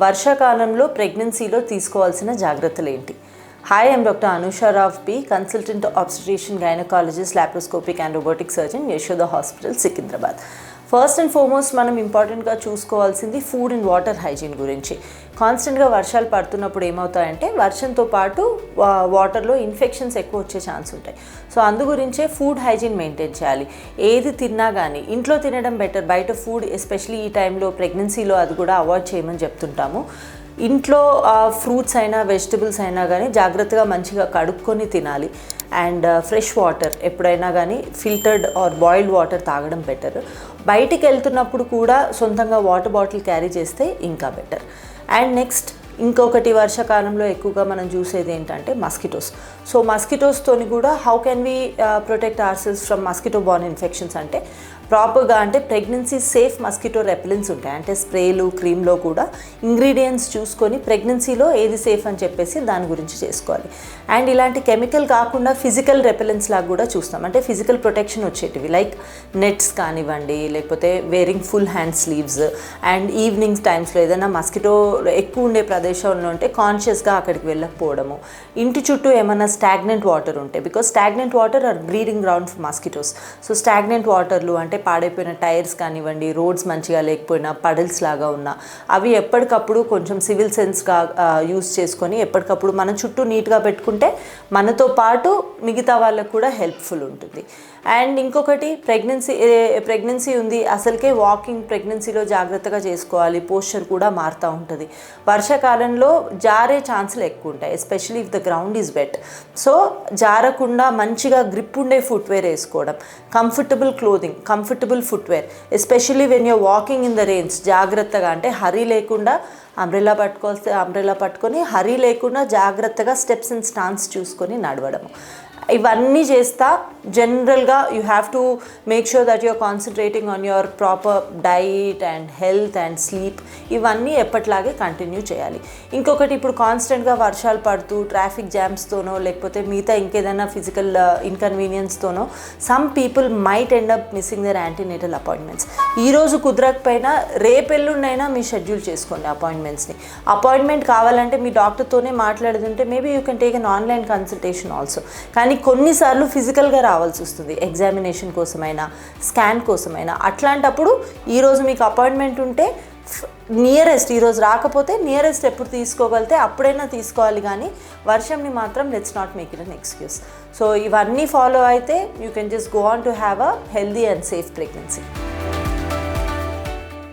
వర్షాకాలంలో ప్రెగ్నెన్సీలో తీసుకోవాల్సిన జాగ్రత్తలు ఏంటి? Hi I'm doctor Anusha Rao P consultant obstetrician gynaecologist laparoscopic and robotic surgeon Yashoda hospital Secunderabad first and foremost మనం ఇంపార్టెంట్గా చూసుకోవాల్సింది ఫుడ్ అండ్ వాటర్ హైజీన్ గురించి. కాన్స్టెంట్గా వర్షాలు పడుతున్నప్పుడు ఏమవుతాయంటే వర్షంతో పాటు వాటర్లో ఇన్ఫెక్షన్స్ ఎక్కువ వచ్చే ఛాన్స్ ఉంటాయి. సో అందు గురించే ఫుడ్ హైజీన్ మెయింటైన్ చేయాలి. ఏది తిన్నా కానీ ఇంట్లో తినడం బెటర్ బయట ఫుడ్ ఎస్పెషలీ ఈ టైంలో ప్రెగ్నెన్సీలో అది కూడా అవాయిడ్ చేయమని చెప్తుంటాము. ఇంట్లో ఫ్రూట్స్ అయినా వెజిటబుల్స్ అయినా కానీ జాగ్రత్తగా మంచిగా కడుక్కొని తినాలి. అండ్ uh, ఫ్రెష్ వాటర్ ఎప్పుడైనా కానీ ఫిల్టర్డ్ ఆర్ బాయిల్డ్ వాటర్ తాగడం బెటర్ బయటికి వెళ్తున్నప్పుడు కూడా సొంతంగా వాటర్ బాటిల్ క్యారీ చేస్తే ఇంకా బెటర్ అండ్ నెక్స్ట్ ఇంకొకటి వర్షాకాలంలో ఎక్కువగా మనం చూసేది ఏంటంటే మస్కిటోస్ సో మస్కిటోస్తోని కూడా how can we protect ourselves from mosquito borne infections అంటే ప్రాపర్గా అంటే ప్రెగ్నెన్సీ సేఫ్ మస్కిటో రెపిలెన్స్ ఉంటాయి. అంటే స్ప్రేలు క్రీమ్లో కూడా ఇంగ్రీడియంట్స్ చూసుకొని ప్రెగ్నెన్సీలో ఏది సేఫ్ అని చెప్పేసి దాని గురించి చేసుకోవాలి. అండ్ ఇలాంటి కెమికల్ కాకుండా ఫిజికల్ రెపెలెన్స్ లాగా కూడా చూస్తాం. అంటే ఫిజికల్ ప్రొటెక్షన్ వచ్చేటివి. లైక్ నెట్స్ కానివ్వండి లేకపోతే wearing full hand sleeves. And evenings టైమ్స్లో ఏదైనా మస్కిటో ఎక్కువ ఉండే ప్రదేశంలో ఉంటే కాన్షియస్గా అక్కడికి వెళ్ళకపోవడము. ఇంటి చుట్టూ ఏమైనా స్టాగ్నెంట్ వాటర్ ఉంటే because stagnant water are breeding ground for mosquitoes. So stagnant వాటర్లు అంటే పాడైపోయిన టైర్స్ కానివ్వండి రోడ్స్ మంచిగా లేకపోయినా పడల్స్ లాగా ఉన్నా అవి ఎప్పటికప్పుడు కొంచెం సివిల్ సెన్స్గా యూస్ చేసుకొని ఎప్పటికప్పుడు మన చుట్టూ నీట్గా పెట్టుకుంటే మనతో పాటు మిగతా వాళ్ళకు కూడా హెల్ప్ఫుల్ ఉంటుంది. అండ్ ఇంకొకటి ప్రెగ్నెన్సీ ప్రెగ్నెన్సీ ఉంది అసలుకే వాకింగ్ ప్రెగ్నెన్సీలో జాగ్రత్తగా చేసుకోవాలి పోస్చర్ కూడా మారుతూ ఉంటుంది. వర్షాకాలంలో జారే ఛాన్సులు ఎక్కువ ఉంటాయి especially if the ground is wet. So జారకుండా మంచిగా గ్రిప్ ఉండే ఫుట్వేర్ వేసుకోవడం comfortable clothing comfortable footwear especially when you're walking in the rain జాగ్రత్తగా అంటే హరీ లేకుండా అంబ్రెలా పట్టుకోవాల్సి అంబ్రెలా పట్టుకొని హరీ లేకుండా జాగ్రత్తగా స్టెప్స్ అండ్ స్టాన్స్ చూసుకొని నడవడము. ఇవన్నీ చేస్తా. జనరల్గా you have to make sure that your concentrating on your proper diet and health and sleep ఇవన్నీ ఎప్పట్లాగే కంటిన్యూ చేయాలి. ఇంకొకటి ఇప్పుడు కాన్స్టెంట్గా వర్షాలు పడుతూ ట్రాఫిక్ జామ్స్తోనో లేకపోతే మిగతా ఇంకేదైనా physical ఇన్కన్వీనియన్స్తోనో some people might end up missing their antenatal appointments ఈరోజు కుదరకపోయినా రేపెల్లుండైనా మీ షెడ్యూల్ చేసుకోండి అపాయింట్మెంట్స్ని. అపాయింట్మెంట్ కావాలంటే మీ డాక్టర్తోనే మాట్లాడుతుంటే maybe you can take an online consultation also. కానీ కొన్నిసార్లు ఫిజికల్గా రావాల్సి వస్తుంది. ఎగ్జామినేషన్ కోసమైనా స్కాన్ కోసమైనా. అట్లాంటప్పుడు ఈరోజు మీకు అపాయింట్మెంట్ ఉంటే నియరెస్ట్ ఈరోజు రాకపోతే నియరెస్ట్ ఎప్పుడు తీసుకోగలితే అప్పుడైనా తీసుకోవాలి కానీ వర్షంని మాత్రం let's not make it an excuse so ఇవన్నీ ఫాలో అయితే you can just go on to have a healthy and safe pregnancy